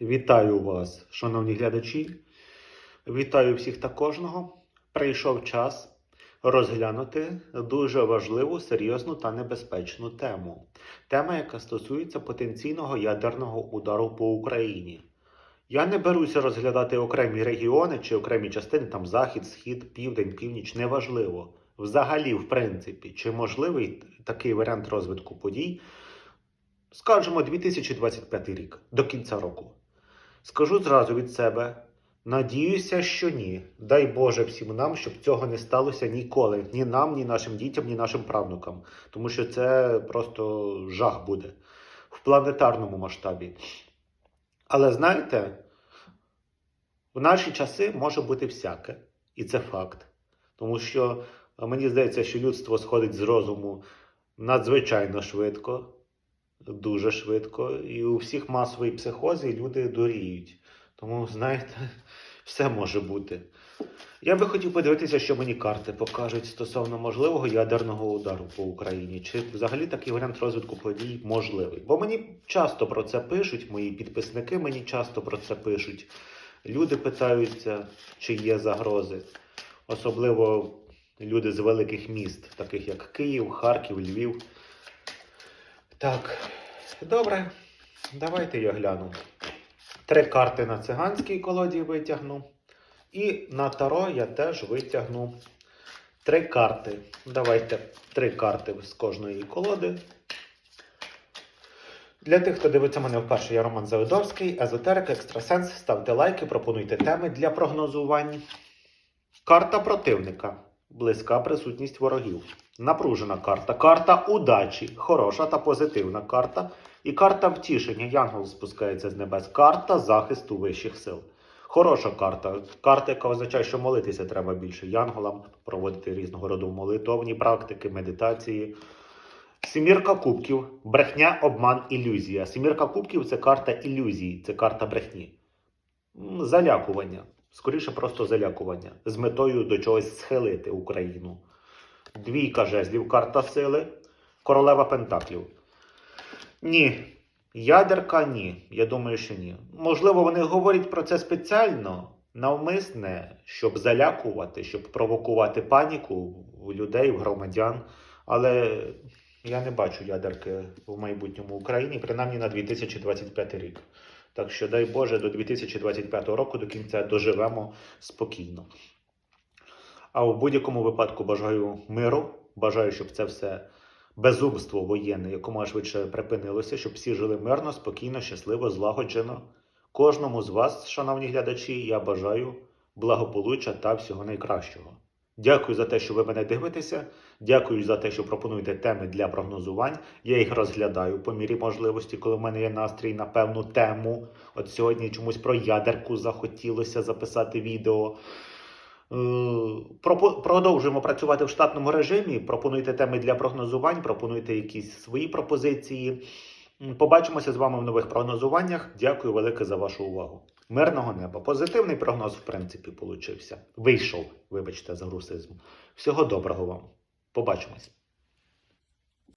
Вітаю вас, шановні глядачі. Вітаю всіх та кожного. Прийшов час розглянути дуже важливу, серйозну та небезпечну тему. Тема, яка стосується потенційного ядерного удару по Україні. Я не беруся розглядати окремі регіони чи окремі частини, там захід, схід, південь, північ, неважливо. Взагалі, в принципі, чи можливий такий варіант розвитку подій, скажімо, 2025 рік до кінця року. Скажу зразу від себе. Надіюся, що ні. Дай Боже всім нам, щоб цього не сталося ніколи. Ні нам, ні нашим дітям, ні нашим правнукам. Тому що це просто жах буде в планетарному масштабі. Але знаєте, в наші часи може бути всяке. І це факт. Тому що мені здається, що людство сходить з розуму надзвичайно швидко, дуже швидко. І у всіх масовій психозі люди дуріють. Тому, знаєте, все може бути. Я би хотів подивитися, що мені карти покажуть стосовно можливого ядерного удару по Україні. Чи взагалі такий варіант розвитку подій можливий? Бо мені часто про це пишуть, мої підписники мені часто про це пишуть. Люди питаються, чи є загрози. Особливо люди з великих міст, таких як Київ, Харків, Львів. Так, добре, давайте я гляну. Три карти на циганській колоді витягну. І на таро я теж витягну три карти. Давайте три карти з кожної колоди. Для тих, хто дивиться мене вперше, я Роман Завидовський, езотерик, екстрасенс. Ставте лайки, пропонуйте теми для прогнозувань. Карта противника. Близька присутність ворогів. Напружена карта. Карта удачі. Хороша та позитивна карта. І карта втішення. Янгол спускається з небес. Карта захисту вищих сил. Хороша карта. Карта, яка означає, що молитися треба більше янголам, проводити різного роду молитовні практики, медитації. Сімірка кубків, брехня, обман, ілюзія. Сімірка кубків це карта ілюзії, це карта брехні. Залякування. Скоріше просто залякування. З метою до чогось схилити Україну. Двійка жезлів, карта сили, королева пентаклів. Ні. Ядерка ні. Я думаю, що ні. Можливо, вони говорять про це спеціально, навмисне, щоб залякувати, щоб провокувати паніку у людей, в громадян. Але я не бачу ядерки в майбутньому Україні, принаймні на 2025 рік. Так що, дай Боже, до 2025 року до кінця доживемо спокійно. А в будь-якому випадку бажаю миру, бажаю, щоб це все безумство воєнне якомога швидше припинилося, щоб всі жили мирно, спокійно, щасливо, злагоджено. Кожному з вас, шановні глядачі, я бажаю благополуччя та всього найкращого. Дякую за те, що ви мене дивитеся. Дякую за те, що пропонуєте теми для прогнозувань. Я їх розглядаю по мірі можливості, коли в мене є настрій на певну тему. От сьогодні чомусь про ядерку захотілося записати відео. Е, Продовжуємо працювати в штатному режимі. Пропонуйте теми для прогнозувань, пропонуйте якісь свої пропозиції. Побачимося з вами в нових прогнозуваннях. Дякую велике за вашу увагу. Мирного неба. Позитивний прогноз, в принципі, получився. Вийшов, вибачте, за грусизм. Всього доброго вам. Побачимось.